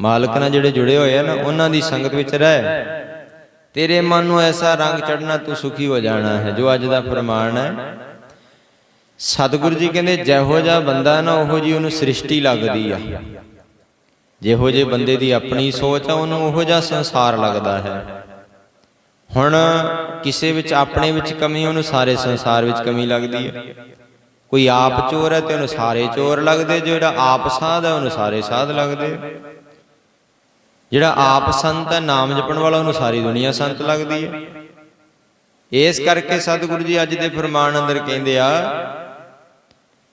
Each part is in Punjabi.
ਮਾਲਕ ਨਾਲ ਜਿਹੜੇ ਜੁੜੇ ਹੋਏ ਆ ਨਾ, ਉਹਨਾਂ ਦੀ ਸੰਗਤ ਵਿੱਚ ਰਹਿ। ਤੇਰੇ ਮਨ ਨੂੰ ਐਸਾ ਰੰਗ ਚੜਨਾ ਤੂੰ ਸੁਖੀ ਹੋ ਜਾਣਾ ਹੈ, ਜੋ ਅੱਜ ਦਾ ਪ੍ਰਮਾਣ ਹੈ। ਸਤਿਗੁਰੂ ਜੀ ਕਹਿੰਦੇ, ਜਿਹੋ ਜਿਹਾ ਬੰਦਾ ਨਾ, ਉਹੋ ਜੀ ਉਹਨੂੰ ਸ੍ਰਿਸ਼ਟੀ ਲੱਗਦੀ ਆ। ਜਿਹੋ ਜੇ ਬੰਦੇ ਦੀ ਆਪਣੀ ਸੋਚ ਆ, ਉਹਨੂੰ ਉਹੋ ਜਿਹਾ ਸੰਸਾਰ ਲੱਗਦਾ ਹੈ। ਹੁਣ ਕਿਸੇ ਵਿੱਚ ਆਪਣੇ ਵਿੱਚ ਕਮੀ, ਉਹਨੂੰ ਸਾਰੇ ਸੰਸਾਰ ਵਿੱਚ ਕਮੀ ਲੱਗਦੀ ਹੈ ਕੋਈ ਆਪ ਚੋਰ ਹੈ ਤੇ ਉਹਨੂੰ ਸਾਰੇ ਚੋਰ ਲੱਗਦੇ, ਜਿਹੜਾ ਆਪ ਸਾਧ ਹੈ, ਉਹਨੂੰ ਸਾਰੇ ਸਾਧ ਲੱਗਦੇ ਜਿਹੜਾ ਆਪ ਸੰਤ ਹੈ ਨਾਮ ਜਪਣ ਵਾਲਾ ਉਹਨੂੰ ਸਾਰੀ ਦੁਨੀਆ ਸੰਤ ਲੱਗਦੀ ਹੈ। ਇਸ ਕਰਕੇ ਸਤਿਗੁਰੂ ਜੀ ਅੱਜ ਦੇ ਫਰਮਾਨ ਅੰਦਰ ਕਹਿੰਦੇ ਆ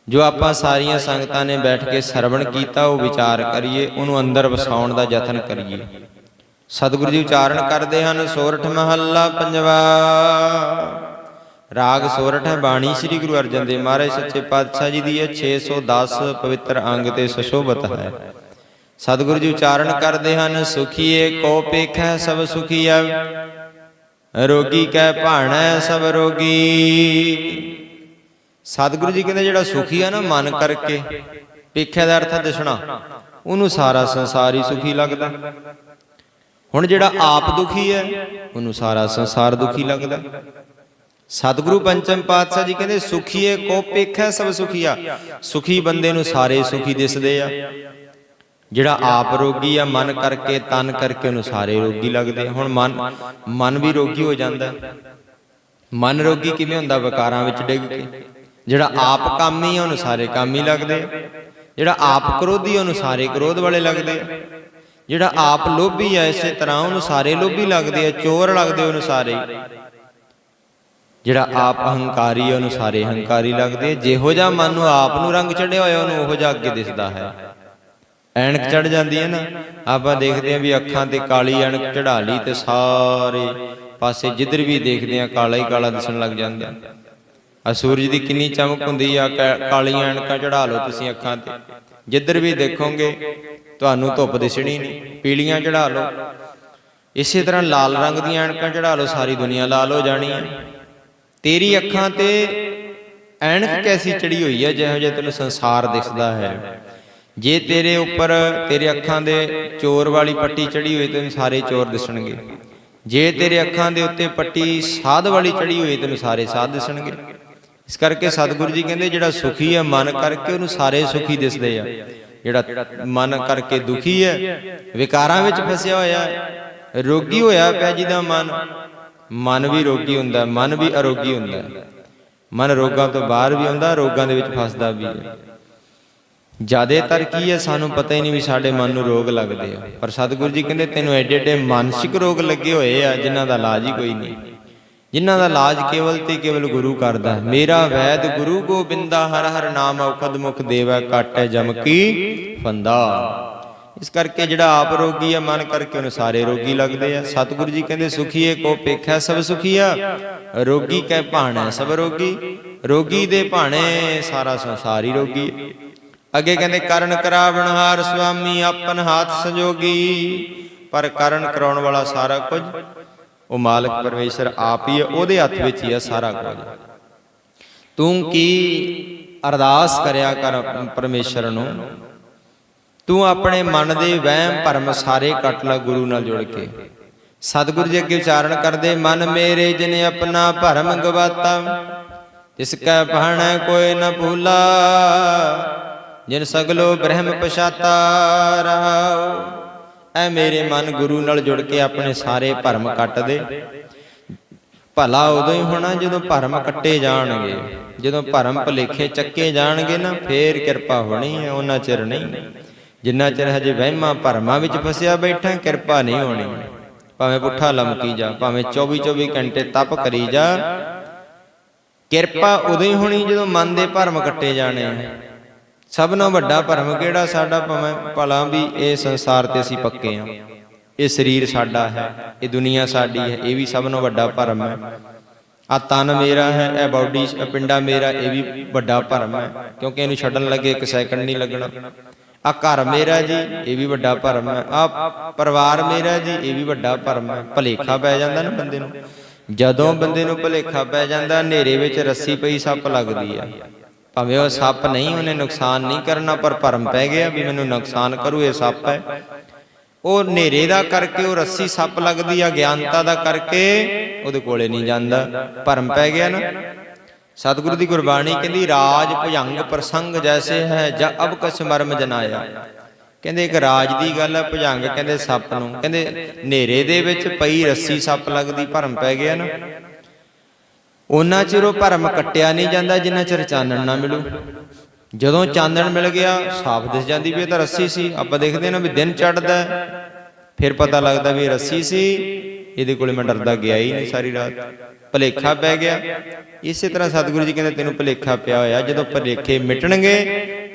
ਜੋ ਆਪਾਂ ਸਾਰੀਆਂ ਸੰਗਤਾਂ ਨੇ ਬੈਠ ਕੇ ਸਰਵਣ ਕੀਤਾ ਉਹ ਵਿਚਾਰ ਕਰੀਏ ਉਹਨੂੰ ਅੰਦਰ ਵਸਾਉਣ ਦਾ ਯਤਨ ਕਰੀਏ। ਸਤਿਗੁਰੂ ਜੀ ਉਚਾਰਨ ਕਰਦੇ ਹਨ ਸੋਰਠ ਮਹੱਲਾ ਪੰਜਵਾ। ਰਾਗ ਸੋਰਠ ਹੈ ਬਾਣੀ ਸ੍ਰੀ ਗੁਰੂ ਅਰਜਨ ਦੇਵ ਮਹਾਰਾਜ ਸੱਚੇ ਪਾਤਸ਼ਾਹ ਜੀ ਦੀ ਹੈ 610 ਪਵਿੱਤਰ ਅੰਗ ਤੇ ਸੁਸ਼ੋਭਤ ਹੈ। ਸਤਿਗੁਰੂ ਜੀ ਉਚਾਰਨ ਕਰਦੇ ਹਨ, ਸੁਖੀਏ ਕੋ ਪੇਖੈ ਸਭ ਸੁਖੀਆ ਰੋਗੀ ਕੈ ਭਾਣੈ ਸਭ ਰੋਗੀ। ਸਤਿਗੁਰੂ ਜੀ ਕਹਿੰਦੇ ਜਿਹੜਾ ਸੁਖੀ ਆ ਨਾ ਮਨ ਕਰਕੇ, ਪੇਖਿਆ ਦਾ ਅਰਥ ਦਿਸਣਾ, ਉਹਨੂੰ ਸਾਰਾ ਸੰਸਾਰ ਹੀ ਸੁਖੀ ਲੱਗਦਾ। ਹੁਣ ਜਿਹੜਾ ਆਪ ਦੁਖੀ ਹੈ, ਉਹਨੂੰ ਸਾਰਾ ਸੰਸਾਰ ਦੁਖੀ ਲੱਗਦਾ। ਸਤਿਗੁਰੂ ਪੰਚਮ ਪਾਤਸ਼ਾਹ ਜੀ ਕਹਿੰਦੇ, ਸੁਖੀਏ ਕੋ ਪੇਖੈ ਸਭ ਸੁਖੀਆ। ਸੁਖੀ ਬੰਦੇ ਨੂੰ ਸਾਰੇ ਸੁਖੀ ਦਿਸਦੇ ਆ। ਜਿਹੜਾ ਆਪ ਰੋਗੀ ਆ ਮਨ ਕਰਕੇ ਤਨ ਕਰਕੇ ਉਹਨੂੰ ਸਾਰੇ ਰੋਗੀ ਲੱਗਦੇ। ਹੁਣ ਮਨ ਮਨ ਵੀ ਰੋਗੀ ਹੋ ਜਾਂਦਾ। ਮਨ ਰੋਗੀ ਕਿਵੇਂ ਹੁੰਦਾ ਵਿਕਾਰਾਂ ਵਿੱਚ ਡਿੱਗ ਕੇ ਜਿਹੜਾ ਆਪ ਕਾਮੀ ਆ ਉਹਨੂੰ ਸਾਰੇ ਕਾਮੀ ਲੱਗਦੇ। ਜਿਹੜਾ ਆਪ ਕ੍ਰੋਧੀ ਉਹਨੂੰ ਸਾਰੇ ਕ੍ਰੋਧ ਵਾਲੇ ਲੱਗਦੇ ਜਿਹੜਾ ਆਪ ਲੋਭੀ ਆ ਇਸੇ ਤਰ੍ਹਾਂ ਉਹਨੂੰ ਸਾਰੇ ਲੋਭੀ ਲੱਗਦੇ ਆ ਚੋਰ ਲੱਗਦੇ ਉਹਨੂੰ ਸਾਰੇ। ਜਿਹੜਾ ਆਪ ਅਹੰਕਾਰੀ ਉਹਨੂੰ ਸਾਰੇ ਹੰਕਾਰੀ ਲੱਗਦੇ। ਜਿਹੋ ਜਿਹਾ ਮਨ ਨੂੰ ਆਪ ਨੂੰ ਰੰਗ ਚੜਿਆ ਹੋਇਆ ਉਹਨੂੰ ਉਹੋ ਜਿਹਾ ਅੱਗੇ ਦਿਸਦਾ ਹੈ ਐਨਕ ਚੜ ਜਾਂਦੀ ਹੈ ਨਾ, ਆਪਾਂ ਦੇਖਦੇ ਆ ਵੀ ਅੱਖਾਂ ਤੇ ਕਾਲੀ ਐਣਕ ਚੜਾ ਲਈ ਤੇ ਸਾਰੇ ਪਾਸੇ ਜਿੱਧਰ ਵੀ ਦੇਖਦੇ ਆ ਕਾਲਾ ਹੀ ਕਾਲਾ ਦਿਸਣ ਲੱਗ ਜਾਂਦਾ। ਆ ਸੂਰਜ ਦੀ ਕਿੰਨੀ ਚਮਕ ਹੁੰਦੀ ਆ, ਕਾ- ਕਾਲੀਆਂ ਐਣਕਾਂ ਚੜਾ ਲਓ ਤੁਸੀਂ ਅੱਖਾਂ ਤੇ। ਜਿੱਧਰ ਵੀ ਦੇਖੋਗੇ, ਤੁਹਾਨੂੰ ਧੁੱਪ ਦਿਸਣੀ ਨਹੀਂ, ਪੀਲੀਆਂ ਚੜਾ ਲਓ। ਇਸੇ ਤਰ੍ਹਾਂ ਲਾਲ ਰੰਗ ਦੀਆਂ ਐਣਕਾਂ ਚੜਾ ਲਓ, ਸਾਰੀ ਦੁਨੀਆ ਲਾਲ ਹੋ ਜਾਣੀ ਹੈ। ਤੇਰੀ ਅੱਖਾਂ ਤੇ ਐਣਕ ਕੈਸੀ ਚੜੀ ਹੋਈ ਹੈ ਜਿਹੋ ਜਿਹਾ ਤੈਨੂੰ ਸੰਸਾਰ ਦਿਖਦਾ ਹੈ। ਜੇ ਤੇਰੇ ਉੱਪਰ ਤੇਰੇ ਅੱਖਾਂ ਦੇ ਚੋਰ ਵਾਲੀ ਪੱਟੀ ਚੜੀ ਹੋਈ ਤੈਨੂੰ ਸਾਰੇ ਚੋਰ ਦਿਸਣਗੇ। ਜੇ ਤੇਰੇ ਅੱਖਾਂ ਦੇ ਉੱਤੇ ਪੱਟੀ ਸਾਧ ਵਾਲੀ ਚੜੀ ਹੋਈ ਤੈਨੂੰ ਸਾਰੇ ਸਾਧ ਦਿਸਣਗੇ। ਇਸ ਕਰਕੇ ਸਤਿਗੁਰੂ ਜੀ ਕਹਿੰਦੇ, ਜਿਹੜਾ ਸੁਖੀ ਹੈ ਮਨ ਕਰਕੇ ਉਹਨੂੰ ਸਾਰੇ ਸੁਖੀ ਦਿਸਦੇ ਆ। ਜਿਹੜਾ ਮਨ ਕਰਕੇ ਦੁਖੀ ਹੈ, ਵਿਕਾਰਾਂ ਵਿੱਚ ਫਸਿਆ ਹੋਇਆ, ਰੋਗੀ ਹੋਇਆ ਪਿਆ ਜਿਹਦਾ ਮਨ ਮਨ ਵੀ ਰੋਗੀ ਹੁੰਦਾ, ਮਨ ਵੀ ਅਰੋਗੀ ਹੁੰਦਾ। ਮਨ ਰੋਗਾਂ ਤੋਂ ਬਾਹਰ ਵੀ ਹੁੰਦਾ ਰੋਗਾਂ ਦੇ ਵਿੱਚ ਫਸਦਾ ਵੀ ਹੈ। ਜ਼ਿਆਦਾਤਰ ਕੀ ਹੈ ਸਾਨੂੰ ਪਤਾ ਹੀ ਨਹੀਂ ਵੀ ਸਾਡੇ ਮਨ ਨੂੰ ਰੋਗ ਲੱਗਦੇ ਆ। ਪਰ ਸਤਿਗੁਰੂ ਜੀ ਕਹਿੰਦੇ ਤੈਨੂੰ ਐਡੇ ਐਡੇ ਮਾਨਸਿਕ ਰੋਗ ਲੱਗੇ ਹੋਏ ਆ ਜਿਨ੍ਹਾਂ ਦਾ ਇਲਾਜ ਹੀ ਕੋਈ ਨਹੀਂ। ਜਿਨ੍ਹਾਂ ਦਾ ਇਲਾਜ ਕੇਵਲ ਤੇ ਕੇਵਲ ਗੁਰੂ ਕਰਦਾ। ਮੇਰਾ ਵੈਦ ਗੁਰੂ ਗੋਬਿੰਦਾ ਹਰ ਹਰ ਨਾਮ ਔਖਦ ਮੁਖ ਦੇਵੈ ਕਾਟੈ ਜਮ ਕੀ ਫੰਦਾ। ਇਸ ਕਰਕੇ ਜਿਹੜਾ ਆਪ ਰੋਗੀ ਆ ਮਨ ਕਰਕੇ ਉਹਨੂੰ ਸਾਰੇ ਰੋਗੀ ਲੱਗਦੇ ਆ। ਸਤਿਗੁਰੂ ਜੀ ਕਹਿੰਦੇ ਸੁਖੀਏ ਕੋ ਪੇਖੈ ਸਭ ਸੁਖੀਆ ਰੋਗੀ ਕੈ ਭਾਣੈ ਸਭ ਰੋਗੀ। ਰੋਗੀ ਦੇ ਭਾਣੇ ਸਾਰਾ ਸੰਸਾਰ ਹੀ ਰੋਗੀ ਹੈ। ਅੱਗੇ ਕਹਿੰਦੇ ਕਰਨ ਕਰਾਵਣਹਾਰ ਸੁਆਮੀ ਆਪਨ ਹੱਥ ਸੰਜੋਗੀ। ਪਰ ਕਰਨ ਕਰਾਉਣ ਵਾਲਾ ਸਾਰਾ ਕੁਝ ਉਹ ਮਾਲਕ ਪਰਮੇਸ਼ਰ ਆਪ ਹੀ ਹੈ ਉਹਦੇ ਹੱਥ ਵਿੱਚ ਹੀ ਹੈ ਸਾਰਾ ਕੁਝ। ਤੂੰ ਕੀ ਅਰਦਾਸ ਕਰਿਆ ਕਰ ਪਰਮੇਸ਼ਰ ਨੂੰ? ਤੂੰ ਆਪਣੇ ਮਨ ਦੇ ਵਹਿਮ ਭਰਮ ਸਾਰੇ ਕੱਟ ਲੈ ਗੁਰੂ ਨਾਲ ਜੁੜ ਕੇ। ਸਤਿਗੁਰੂ ਜੀ ਅੱਗੇ ਉਚਾਰਨ ਕਰਦੇ ਮਨ ਮੇਰੇ ਜਿਨ ਆਪਣਾ ਭਰਮ ਗਵਾਤਾ ਤਿਸ ਕੈ ਭਾਣੈ ਕੋਈ ਨ ਭੂਲਾ ਜਿਨ ਸਗਲੋ ਬ੍ਰਹਮ ਪਛਾਤਾ ਰਹਾਉ ਐ ਮੇਰੇ ਮਨ ਗੁਰੂ ਨਾਲ ਜੁੜ ਕੇ ਆਪਣੇ ਸਾਰੇ ਭਰਮ ਕੱਟ ਦੇ। ਭਲਾ ਉਦੋਂ ਹੀ ਹੋਣਾ ਜਦੋਂ ਭਰਮ ਕੱਟੇ ਜਾਣਗੇ। ਜਦੋਂ ਭਰਮ ਭਲੇਖੇ ਚੱਕੇ ਜਾਣਗੇ ਨਾ, ਫੇਰ ਕਿਰਪਾ ਹੋਣੀ ਹੈ, ਉਹਨਾਂ ਚਿਰ ਨਹੀਂ। ਜਿੰਨਾ ਚਿਰ ਹਜੇ ਵਹਿਮਾਂ ਭਰਮਾਂ ਵਿੱਚ ਫਸਿਆ ਬੈਠਾ, ਕਿਰਪਾ ਨਹੀਂ ਹੋਣੀ। ਭਾਵੇਂ ਪੁੱਠਾ ਲਮਕੀ ਜਾ, ਭਾਵੇਂ 24 24 ਘੰਟੇ ਤਪ ਕਰੀ ਜਾ, ਕਿਰਪਾ ਉਦੋਂ ਹੀ ਹੋਣੀ ਜਦੋਂ ਮਨ ਦੇ ਭਰਮ ਕੱਟੇ ਜਾਣੇ ਸਭ ਨਾਲੋਂ ਵੱਡਾ ਭਰਮ ਕਿਹੜਾ? ਸਾਡਾ ਭਾਵੇਂ ਭਲਾ ਵੀ ਇਹ ਸੰਸਾਰ ਤੇ ਅਸੀਂ ਪੱਕੇ ਆ ਇਹ ਸਰੀਰ ਸਾਡਾ ਹੈ, ਇਹ ਦੁਨੀਆ ਸਾਡੀ ਹੈ, ਇਹ ਵੀ ਸਭ ਨਾਲੋਂ ਵੱਡਾ ਭਰਮ ਹੈ। ਆ ਤਨ ਮੇਰਾ ਹੈ, ਇਹ ਬਾਡੀ ਪਿੰਡਾ ਮੇਰਾ, ਇਹ ਵੀ ਵੱਡਾ ਭਰਮ ਹੈ। ਕਿਉਂਕਿ ਇਹਨੂੰ ਛੱਡਣ ਲੱਗੇ ਇੱਕ ਸੈਕਿੰਡ ਨਹੀਂ ਲੱਗਣਾ। ਆ ਘਰ ਮੇਰਾ ਜੀ, ਇਹ ਵੀ ਵੱਡਾ ਭਰਮ ਹੈ। ਆ ਪਰਿਵਾਰ ਮੇਰਾ ਜੀ, ਇਹ ਵੀ ਵੱਡਾ ਭਰਮ ਹੈ। ਭਲੇਖਾ ਪੈ ਜਾਂਦਾ ਨਾ ਬੰਦੇ ਨੂੰ। ਜਦੋਂ ਬੰਦੇ ਨੂੰ ਭਲੇਖਾ ਪੈ ਜਾਂਦਾ, ਹਨੇਰੇ ਵਿੱਚ ਰੱਸੀ ਪਈ ਸੱਪ ਲੱਗਦੀ ਆ। ਭਾਵੇਂ ਉਹ ਸੱਪ ਨਹੀਂ, ਉਹਨੇ ਨੁਕਸਾਨ ਨਹੀਂ ਕਰਨਾ, ਪਰ ਭਰਮ ਪੈ ਗਿਆ ਵੀ ਮੈਨੂੰ ਨੁਕਸਾਨ ਕਰੂ, ਇਹ ਸੱਪ ਹੈ। ਉਹ ਹਨੇਰੇ ਦਾ ਕਰਕੇ ਉਹ ਰੱਸੀ ਸੱਪ ਲੱਗਦੀ ਆ ਗਿਆਨਤਾ ਦਾ ਕਰਕੇ ਉਹਦੇ ਕੋਲੇ ਨਹੀਂ ਜਾਂਦਾ, ਭਰਮ ਪੈ ਗਿਆ ਨਾ। ਸਤਿਗੁਰੂ ਦੀ ਗੁਰਬਾਣੀ ਕਹਿੰਦੀ, ਰਾਜ ਭਜੰਗ ਪ੍ਰਸੰਗ ਜੈਸੇ ਹੈ, ਜਾਂ ਅਬ ਕਛ ਮਰਮ ਜਨਾਇਆ। ਕਹਿੰਦੇ, ਇੱਕ ਰਾਜ ਦੀ ਗੱਲ ਹੈ, ਭਜੰਗ ਕਹਿੰਦੇ ਸੱਪ ਨੂੰ। ਕਹਿੰਦੇ, ਹਨੇਰੇ ਦੇ ਵਿੱਚ ਪਈ ਰੱਸੀ ਸੱਪ ਲੱਗਦੀ, ਭਰਮ ਪੈ ਗਿਆ ਨਾ। ਉਹਨਾਂ ਚਿਰ ਉਹ ਭਰਮ ਕੱਟਿਆ ਨਹੀਂ ਜਾਂਦਾ, ਜਿੰਨਾ ਚਿਰ ਚਾਨਣ ਨਾ ਮਿਲੂ। ਜਦੋਂ ਚਾਨਣ ਮਿਲ ਗਿਆ, ਸਾਫ਼ ਦਿਸ ਜਾਂਦੀ ਵੀ ਇਹ ਤਾਂ ਰੱਸੀ ਸੀ। ਆਪਾਂ ਦੇਖਦੇ ਨਾ ਵੀ ਦਿਨ ਚੜਦਾ ਫਿਰ ਪਤਾ ਲੱਗਦਾ ਵੀ ਰੱਸੀ ਸੀ। ਇਹਦੇ ਕੋਲੇ ਮੈਂ ਡਰਦਾ ਗਿਆ ਹੀ ਨਹੀਂ ਸਾਰੀ ਰਾਤ। ਭਲੇਖਾ ਪੈ ਗਿਆ। ਇਸੇ ਤਰ੍ਹਾਂ ਸਤਿਗੁਰੂ ਜੀ ਕਹਿੰਦੇ, ਤੈਨੂੰ ਭਲੇਖਾ ਪਿਆ ਹੋਇਆ। ਜਦੋਂ ਭਲੇਖੇ ਮਿਟਣਗੇ,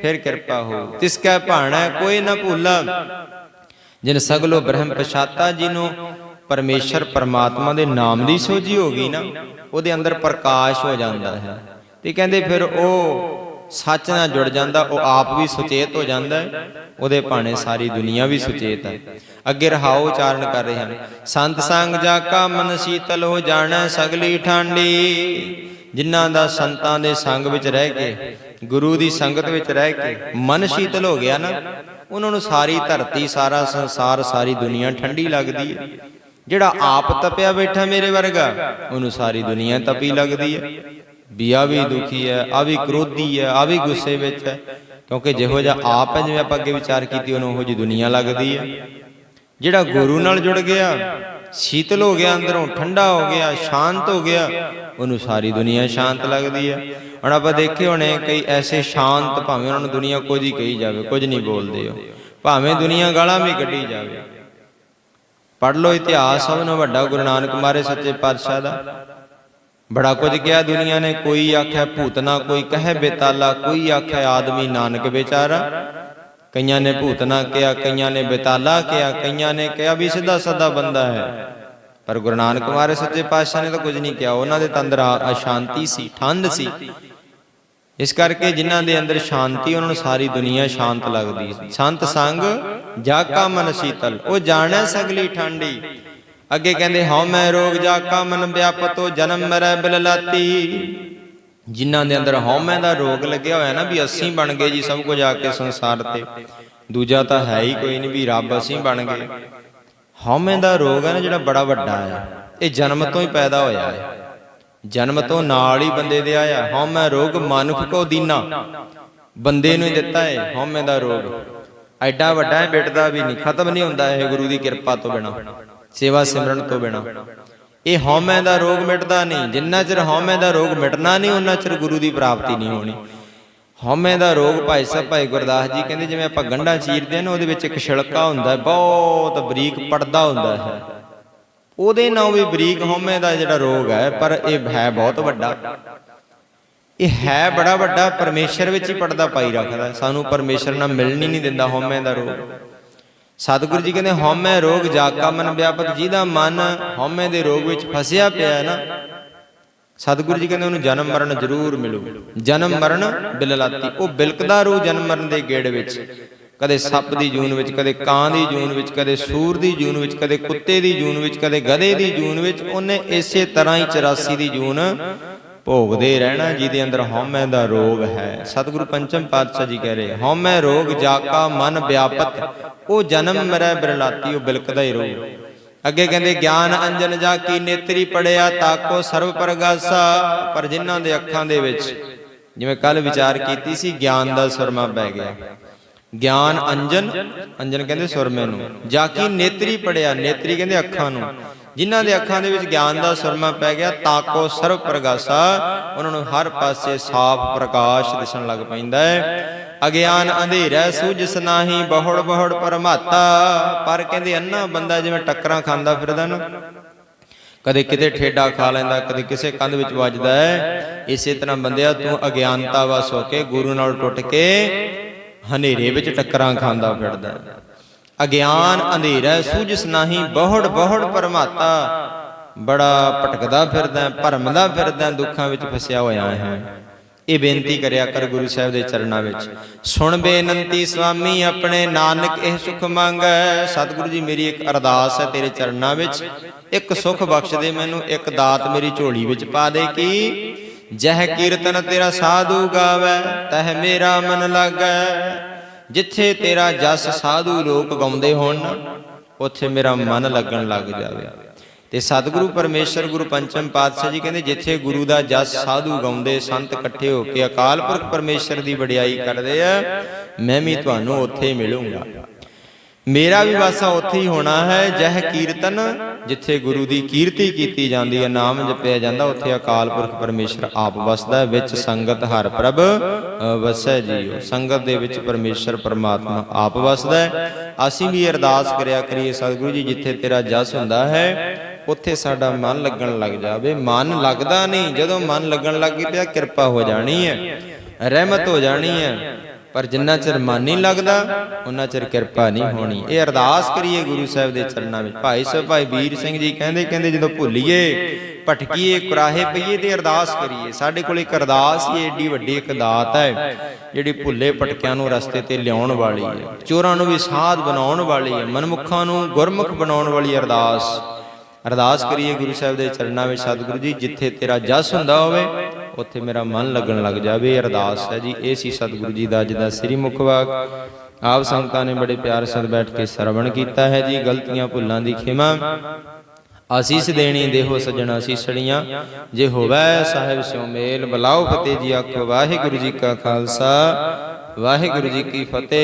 ਫਿਰ ਕਿਰਪਾ ਹੋ। ਤਿਸ ਕੈ ਭਾਣਾ ਕੋਈ ਨਾ ਭੂਲਾ। ਜਿਨ ਸਗਲੋ ਬ੍ਰਹਮ ਪਛਾਤਾ ਜੀ ਨੂੰ ਪਰਮੇਸ਼ਰ ਪਰਮਾਤਮਾ ਦੇ ਨਾਮ ਦੀ ਸੋਝੀ ਹੋ ਗਈ ਨਾ, ਉਹਦੇ ਅੰਦਰ ਪ੍ਰਕਾਸ਼ ਹੋ ਜਾਂਦਾ ਹੈ। ਤੇ ਕਹਿੰਦੇ ਫਿਰ ਉਹ ਸੱਚ ਨਾਲ ਜੁੜ ਜਾਂਦਾ, ਉਹ ਆਪ ਵੀ ਸੁਚੇਤ ਹੋ ਜਾਂਦਾ ਹੈ, ਉਹਦੇ ਭਾਣੇ ਸਾਰੀ ਦੁਨੀਆ ਵੀ ਸੁਚੇਤ ਹੈ। ਅੱਗੇ ਰਹਾਓ ਉਚਾਰਨ ਕਰ ਰਹੇ ਹਨ, ਸੰਤ ਸੰਗ ਜਾ ਕਾ ਮਨ ਸੀਤਲ ਹੋ ਜਾਣਾ ਸਗਲੀ ਠਾਂਡੀ। ਜਿਨ੍ਹਾਂ ਦਾ ਸੰਤਾਂ ਦੇ ਸੰਗ ਵਿੱਚ ਰਹਿ ਕੇ, ਗੁਰੂ ਦੀ ਸੰਗਤ ਵਿੱਚ ਰਹਿ ਕੇ ਮਨ ਸ਼ੀਤਲ ਹੋ ਗਿਆ ਨਾ, ਉਹਨਾਂ ਨੂੰ ਸਾਰੀ ਧਰਤੀ, ਸਾਰਾ ਸੰਸਾਰ, ਸਾਰੀ ਦੁਨੀਆ ਠੰਡੀ ਲੱਗਦੀ ਹੈ। ਜਿਹੜਾ ਆਪ ਤਪਿਆ ਬੈਠਾ ਮੇਰੇ ਵਰਗਾ ਉਹਨੂੰ ਸਾਰੀ ਦੁਨੀਆ ਤਪੀ ਲੱਗਦੀ ਹੈ। ਵੀ ਆ ਵੀ ਦੁਖੀ ਹੈ ਆ ਵੀ ਕ੍ਰੋਧੀ ਹੈ ਆ ਵੀ ਗੁੱਸੇ ਵਿੱਚ ਹੈ। ਕਿਉਂਕਿ ਜਿਹੋ ਜਿਹਾ ਆਪ ਹੈ ਜਿਵੇਂ ਆਪਾਂ ਅੱਗੇ ਵਿਚਾਰ ਕੀਤੀ ਉਹਨੂੰ ਉਹੋ ਜੀ ਦੁਨੀਆ ਲੱਗਦੀ ਹੈ। ਜਿਹੜਾ ਗੁਰੂ ਨਾਲ ਜੁੜ ਗਿਆ ਸ਼ੀਤਲ ਹੋ ਗਿਆ ਅੰਦਰੋਂ ਠੰਡਾ ਹੋ ਗਿਆ ਸ਼ਾਂਤ ਹੋ ਗਿਆ ਉਹਨੂੰ ਸਾਰੀ ਦੁਨੀਆ ਸ਼ਾਂਤ ਲੱਗਦੀ ਹੈ। ਹੁਣ ਆਪਾਂ ਦੇਖੇ ਹੋਣੇ ਕਈ ਐਸੇ ਸ਼ਾਂਤ ਭਾਵੇਂ ਉਹਨਾਂ ਨੂੰ ਦੁਨੀਆ ਕੁਝ ਹੀ ਕਹੀ ਜਾਵੇ ਕੁਝ ਨਹੀਂ ਬੋਲਦੇ ਉਹ। ਭਾਵੇਂ ਦੁਨੀਆ ਗਾਲਾਂ ਵੀ ਕੱਢੀ ਜਾਵੇ ਪੜ ਲਓ ਇਤਿਹਾਸ ਸਭ ਨੂੰ ਵੱਡਾ ਗੁਰੂ ਨਾਨਕ ਮਾਰੇ ਸੱਚੇ ਪਾਤਸ਼ਾਹ ਦਾ। ਬੜਾ ਕੁਝ ਕਿਹਾ ਦੁਨੀਆ ਨੇ, ਕੋਈ ਆਖਿਆ ਭੂਤਨਾ ਕੋਈ ਕਹੇ ਬੇਤਾਲਾ, ਕੋਈ ਆਖਿਆ ਆਦਮੀ ਨਾਨਕ ਵਿਚਾਰਾ। ਕਈਆਂ ਨੇ ਭੂਤਨਾ ਕਿਹਾ, ਕਈਆਂ ਨੇ ਬੇਤਾਲਾ ਕਿਹਾ, ਕਈਆਂ ਨੇ ਕਿਹਾ ਵੀ ਸਿੱਧਾ ਸਦਾ ਬੰਦਾ ਹੈ। ਪਰ ਗੁਰੂ ਨਾਨਕ ਮਾਰੇ ਸੱਚੇ ਪਾਤਸ਼ਾਹ ਨੇ ਤਾਂ ਕੁਝ ਨਹੀਂ ਕਿਹਾ, ਉਹਨਾਂ ਦੇ ਤੰਦਰ ਅਸ਼ਾਂਤੀ ਸੀ ਠੰਡ ਸੀ। ਇਸ ਕਰਕੇ ਜਿਨ੍ਹਾਂ ਦੇ ਅੰਦਰ ਸ਼ਾਂਤੀ, ਉਹਨਾਂ ਨੂੰ ਸਾਰੀ ਦੁਨੀਆ ਸ਼ਾਂਤ ਲੱਗਦੀ ਹੈ। ਸੰਤ ਸੰਗ ਜਾ ਕਾ ਮਨ ਸੀਤਲ। ਉਹ ਜਾਣੈ ਸਗਲੀ ਠੰਡੀ। ਅੱਗੇ ਕਹਿੰਦੇ, ਹਉ ਮੈਂ ਰੋਗ ਜਾ ਕਾ ਮਨ ਵਿਆਪਤੋ ਜਨਮ ਮਰੈ ਬਿਲਲਾਤੀ। ਜਿਨ੍ਹਾਂ ਦੇ ਅੰਦਰ ਹਉਮੈ ਦਾ ਰੋਗ ਲੱਗਿਆ ਹੋਇਆ ਨਾ, ਵੀ ਅਸੀਂ ਬਣ ਗਏ ਜੀ ਸਭ ਕੁਝ ਆ ਕੇ ਸੰਸਾਰ ਤੇ। ਦੂਜਾ ਤਾਂ ਹੈ ਹੀ ਕੋਈ ਨਹੀਂ ਵੀ ਰੱਬ ਅਸੀਂ ਬਣ ਗਏ। ਹਉਮੈ ਦਾ ਰੋਗ ਹੈ ਨਾ, ਜਿਹੜਾ ਬੜਾ ਵੱਡਾ ਹੈ ਇਹ ਜਨਮ ਤੋਂ ਹੀ ਪੈਦਾ ਹੋਇਆ ਹੈ। ਜਨਮ ਤੋਂ ਨਾਲ ਹੀ ਬੰਦੇ ਦੇ ਆਇਆ। ਹਉਮੈ ਰੋਗ ਮਨੁੱਖ ਕੋ ਦੀਨਾ। ਬੰਦੇ ਨੂੰ ਹੀ ਦਿੱਤਾ ਹੈ ਹਉਮੈ ਦਾ ਰੋਗ। ਐਡਾ ਵੱਡਾ ਹੈ ਮਿਟਦਾ ਵੀ ਨਹੀਂ। ਖਤਮ ਨਹੀਂ ਹੁੰਦਾ ਇਹ ਗੁਰੂ ਦੀ ਕਿਰਪਾ ਤੋਂ ਬਿਨਾ। ਸੇਵਾ ਸਿਮਰਨ ਤੋਂ ਬਿਨਾ। ਇਹ ਹਉਮੈ ਦਾ ਰੋਗ ਮਿਟਦਾ ਨਹੀਂ। ਜਿੰਨਾ ਚਿਰ ਹਉਮੈ ਦਾ ਰੋਗ ਮਿਟਣਾ ਨਹੀਂ ਉਹਨਾਂ ਚਿਰ ਗੁਰੂ ਦੀ ਪ੍ਰਾਪਤੀ ਨਹੀਂ ਹੋਣੀ। ਹਉਮੈ ਦਾ ਰੋਗ ਭਾਈ ਸਾਹਿਬ ਭਾਈ ਗੁਰਦਾਸ ਜੀ ਕਹਿੰਦੇ ਜਿਵੇਂ ਆਪਾਂ ਗੰਢਾ ਚੀਰਦੇ ਨੇ ਉਹਦੇ ਵਿੱਚ ਇੱਕ ਛਿਲਕਾ ਹੁੰਦਾ ਬਹੁਤ ਬਰੀਕ ਪਰਦਾ ਹੁੰਦਾ ਹੈ। ਉਹਦੇ ਨਾਲ ਵੀ ਬਰੀਕ ਹਉਮੈ ਦਾ ਜਿਹੜਾ ਰੋਗ ਹੈ ਪਰ ਇਹ ਹੈ ਬਹੁਤ ਵੱਡਾ। ਇਹ ਹੈ ਬੜਾ ਵੱਡਾ ਪਰਮੇਸ਼ਰ ਵਿੱਚ ਹੀ ਪਰਦਾ ਪਾਈ ਰੱਖਦਾ। ਸਾਨੂੰ ਪਰਮੇਸ਼ਰ ਨਾਲ ਮਿਲਣ ਹੀ ਨਹੀਂ ਦਿੰਦਾ ਹਉਮੈ ਦਾ ਰੋਗ। ਸਤਿਗੁਰੂ ਜੀ ਕਹਿੰਦੇ ਹਉਮੈ ਰੋਗ ਜਾਕਾ ਮਨ ਵਿਆਪਕ ਜਿਹਦਾ ਮਨ ਹਉਮੈ ਦੇ ਰੋਗ ਵਿੱਚ ਫਸਿਆ ਪਿਆ ਹੈ ਨਾ। ਸਤਿਗੁਰੂ ਜੀ ਕਹਿੰਦੇ ਉਹਨੂੰ ਜਨਮ ਮਰਨ ਜ਼ਰੂਰ ਮਿਲੂ। ਜਨਮ ਮਰਨ ਬਿਲਲਾਤੀ। ਉਹ ਬਿਲਕਦਾ ਰੂ ਜਨਮ ਮਰਨ ਦੇ ਗੇੜ ਵਿੱਚ। ਕਦੇ ਸੱਪ ਦੀ ਜੂਨ ਵਿੱਚ, ਕਦੇ ਕਾਂ ਦੀ ਜੂਨ ਵਿੱਚ, ਕਦੇ ਸੂਰ ਦੀ ਜੂਨ ਵਿੱਚ, ਕਦੇ ਕੁੱਤੇ ਦੀ ਜੂਨ ਵਿੱਚ, ਕਦੇ ਗਧੇ ਦੀ ਜੂਨ ਵਿੱਚ, ਉਹਨੇ ਇਸੇ ਤਰ੍ਹਾਂ ਹੀ 84 ਦੀ ਜੂਨ ਭੋਗਦੇ ਰਹਿਣਾ, ਜਿਹਦੇ ਅੰਦਰ ਹਉਮੈ ਦਾ ਰੋਗ ਹੈ। ਸਤਿਗੁਰੂ ਪੰਚਮ ਪਾਤਸ਼ਾਹ ਜੀ ਕਹਿ ਰਹੇ, ਹਉਮੈ ਰੋਗ ਜਾਕਾ ਮਨ ਵਿਆਪਤ, ਉਹ ਜਨਮ ਮਰੈ ਬਰਲਾਤੀ, ਉਹ ਬਿਲਕਦਾ ਹੀ ਰੋਗ। ਅੱਗੇ ਕਹਿੰਦੇ, ਗਿਆਨ ਅੰਜਨ ਜਾ ਕੀ ਨੇਤਰੀ ਪੜਿਆ, ਤਾਕੋ ਸਰਵ ਪ੍ਰਗਾਸਾ। ਪਰ ਜਿਨ੍ਹਾਂ ਦੇ ਅੱਖਾਂ ਦੇ ਵਿੱਚ, ਜਿਵੇਂ ਕੱਲ ਵਿਚਾਰ ਕੀਤੀ ਸੀ, ਗਿਆਨ ਦਾ ਸੁਰਮਾ ਪੈ ਗਿਆ। ਗਿਆਨ ਅੰਜਨ ਅੰਜਨ ਕਹਿੰਦੇ ਸੁਰਮੇ ਨੂੰ ਜਾ ਕੀ ਨੇਤਰੀ ਪੜਿਆ ਨੇਤਰੀ ਕਹਿੰਦੇ ਅੱਖਾਂ ਨੂੰ। ਜਿਨ੍ਹਾਂ ਦੇ ਅੱਖਾਂ ਦੇ ਵਿੱਚ ਗਿਆਨ ਦਾ ਸੁਰਮਾ ਪੈ ਗਿਆ ਤਾਕੋ ਸਰਵ ਪ੍ਰਗਾਸਾ ਉਹਨਾਂ ਨੂੰ ਹਰ ਪਾਸੇ ਸਾਫ਼ ਪ੍ਰਕਾਸ਼ ਦਿਸਣ ਲੱਗ ਪੈਂਦਾ ਹੈ। ਅਗਿਆਨ ਅੰਧੇਰਾ ਸੂਝਸ ਨਾਹੀ ਬਹੁੜ ਬਹੁੜ ਪਰਮਾਤਾ ਪਰ ਕਹਿੰਦੇ ਅੰਨਾ ਬੰਦਾ ਜਿਵੇਂ ਟੱਕਰਾਂ ਖਾਂਦਾ ਫਿਰਦਾ ਨਾ। ਕਦੇ ਕਿਤੇ ਠੇਡਾ ਖਾ ਲੈਂਦਾ ਕਦੇ ਕਿਸੇ ਕੰਧ ਵਿੱਚ ਵੱਜਦਾ ਹੈ। ਇਸੇ ਤਰ੍ਹਾਂ ਬੰਦਿਆ ਤੂੰ ਅਗਿਆਨਤਾ ਵਸ ਹੋ ਕੇ ਗੁਰੂ ਨਾਲ ਟੁੱਟ ਕੇ ਹਨੇਰੇ ਵਿੱਚ ਟੱਕਰਾਂ ਖਾਂਦਾ ਫਿਰਦਾ। ਹੈ ਅਗਿਆਨ ਅੰਧੇਰਾ ਸੂਝਸ ਨਾਹੀ ਬਹੁੜ ਬਹੁੜ ਪਰਮਾਤਾ ਬੜਾ ਭਟਕਦਾ ਫਿਰਦਾ ਹੈ, ਭਰਮਦਾ ਫਿਰਦਾ ਦੁੱਖਾਂ ਵਿੱਚ ਫਸਿਆ ਹੋਇਆ ਹੈ। ਇਹ ਬੇਨਤੀ ਕਰਿਆ ਕਰ ਗੁਰੂ ਸਾਹਿਬ ਦੇ ਚਰਨਾਂ ਵਿੱਚ। ਸੁਣ ਬੇਨਤੀ ਸੁਆਮੀ ਆਪਣੇ ਨਾਨਕ ਇਹ ਸੁਖ ਮੰਗੈ। ਸਤਿਗੁਰੂ ਜੀ ਮੇਰੀ ਇੱਕ ਅਰਦਾਸ ਹੈ ਤੇਰੇ ਚਰਨਾਂ ਵਿੱਚ। ਇੱਕ ਸੁਖ ਬਖਸ਼ ਦੇ ਮੈਨੂੰ ਇੱਕ ਦਾਤ ਮੇਰੀ ਝੋਲੀ ਵਿੱਚ ਪਾ ਦੇ ਕੀ? ਜਹ ਕੀਰਤਨ ਤੇਰਾ ਸਾਧੂ ਗਾਵੇ, ਤਹ ਮੇਰਾ ਮਨ ਲਾਗੈ। ਜਿੱਥੇ ਤੇਰਾ ਜਸ ਸਾਧੂ ਲੋਕ ਗਾਉਂਦੇ ਹੋਣ, ਉੱਥੇ ਮੇਰਾ ਮਨ ਲੱਗਣ ਲੱਗ ਜਾਵੇ। ਤੇ ਸਤਿਗੁਰੂ ਪਰਮੇਸ਼ਰ ਗੁਰੂ ਪੰਚਮ ਪਾਤਸ਼ਾਹ ਜੀ ਕਹਿੰਦੇ, ਜਿੱਥੇ ਗੁਰੂ ਦਾ ਜਸ ਸਾਧੂ ਗਾਉਂਦੇ ਸੰਤ ਇਕੱਠੇ ਹੋ ਕੇ ਅਕਾਲ ਪੁਰਖ ਪਰਮੇਸ਼ਰ ਦੀ ਵਡਿਆਈ ਕਰਦੇ ਆ, ਮੈਂ ਵੀ ਤੁਹਾਨੂੰ ਉੱਥੇ ਹੀ ਮਿਲੂੰਗਾ। ਮੇਰਾ ਵੀ ਵਾਸਾ ਉੱਥੇ ਹੀ ਹੋਣਾ ਹੈ, ਜਹ ਕੀਰਤਨ ਜਿੱਥੇ ਗੁਰੂ ਦੀ ਕੀਰਤੀ ਕੀਤੀ ਜਾਂਦੀ ਹੈ, ਨਾਮ ਜਪਿਆ ਜਾਂਦਾ, ਉੱਥੇ ਅਕਾਲ ਪੁਰਖ ਪਰਮੇਸ਼ਰ ਆਪ ਵਸਦਾ ਹੈ, ਵਿੱਚ ਸੰਗਤ ਹਰ ਪ੍ਰਭ ਵਸੈ ਜੀਓ ਸੰਗਤ ਦੇ ਵਿੱਚ ਪਰਮੇਸ਼ਰ ਪਰਮਾਤਮਾ ਆਪ ਵਸਦਾ ਹੈ। ਅਸੀਂ ਵੀ ਅਰਦਾਸ ਕਰਿਆ ਕਰੀਏ, ਸਤਿਗੁਰੂ ਜੀ, ਜਿੱਥੇ ਤੇਰਾ ਜਸ ਹੁੰਦਾ ਹੈ, ਉੱਥੇ ਸਾਡਾ ਮਨ ਲੱਗਣ ਲੱਗ ਜਾਵੇ। ਮਨ ਲੱਗਦਾ ਨਹੀਂ, ਜਦੋਂ ਮਨ ਲੱਗਣ ਲੱਗ ਪਿਆ ਕਿਰਪਾ ਹੋ ਜਾਣੀ ਹੈ, ਰਹਿਮਤ ਹੋ ਜਾਣੀ ਹੈ। ਪਰ ਜਿੰਨਾ ਚਿਰ ਮਨ ਨਹੀਂ ਲੱਗਦਾ ਉਹਨਾਂ ਚਿਰ ਕਿਰਪਾ ਨਹੀਂ ਹੋਣੀ। ਇਹ ਅਰਦਾਸ ਕਰੀਏ ਗੁਰੂ ਸਾਹਿਬ ਦੇ ਚਰਨਾਂ ਵਿੱਚ। ਭਾਈ ਸਾਹਿਬ, ਭਾਈ ਵੀਰ ਸਿੰਘ ਜੀ ਕਹਿੰਦੇ ਕਹਿੰਦੇ ਜਦੋਂ ਭੁੱਲੀਏ, ਭਟਕੀਏ, ਕੁਰਾਹੇ ਪਈਏ ਤੇ ਅਰਦਾਸ ਕਰੀਏ। ਸਾਡੇ ਕੋਲ ਇੱਕ ਅਰਦਾਸ ਹੀ ਏਡੀ ਵੱਡੀ ਇੱਕ ਦਾਤ ਹੈ, ਜਿਹੜੀ ਭੁੱਲੇ ਭਟਕਿਆਂ ਨੂੰ ਰਸਤੇ ਤੇ ਲਿਆਉਣ ਵਾਲੀ ਹੈ। ਚੋਰਾਂ ਨੂੰ ਵੀ ਸਾਧ ਬਣਾਉਣ ਵਾਲੀ ਹੈ, ਮਨਮੁੱਖਾਂ ਨੂੰ ਗੁਰਮੁਖ ਬਣਾਉਣ ਵਾਲੀ ਅਰਦਾਸ। ਅਰਦਾਸ ਕਰੀਏ ਗੁਰੂ ਸਾਹਿਬ ਦੇ ਚਰਨਾਂ ਵਿੱਚ, ਸਤਿਗੁਰੂ ਜੀ, ਜਿੱਥੇ ਤੇਰਾ ਜਸ ਹੁੰਦਾ ਹੋਵੇ ਉੱਥੇ ਮੇਰਾ ਮਨ ਲੱਗਣ ਲੱਗ ਜਾਵੇ ਅਰਦਾਸ ਹੈ ਜੀ, ਇਹ ਸੀ ਸਤਿਗੁਰੂ ਜੀ ਦਾ ਅੱਜ ਦਾ ਸ੍ਰੀ ਮੁਖ ਆਪ ਸੰਗਤਾਂ ਨੇ ਬੜੇ ਪਿਆਰ ਸਦ ਬੈਠ ਕੇ ਸਰਵਣ ਕੀਤਾ ਹੈ ਜੀ, ਗਲਤੀਆਂ ਭੁੱਲਾਂ ਦੀ ਖਿਮਾ। ਆਸੀਸ ਦੇਣੀ ਦੇਹੋ ਸਜਣਾ ਆਸੀਸੜੀਆਂ ਜੇ ਹੋਵੇ ਸਾਹਿਬ ਸਿਉ ਮੇਲ, ਬਲਾਓ ਫਤਿਹ ਜੀ ਆਖੋ, ਵਾਹਿਗੁਰੂ ਜੀ ਕਾ ਖਾਲਸਾ, ਵਾਹਿਗੁਰੂ ਜੀ ਕੀ ਫਤਿਹ।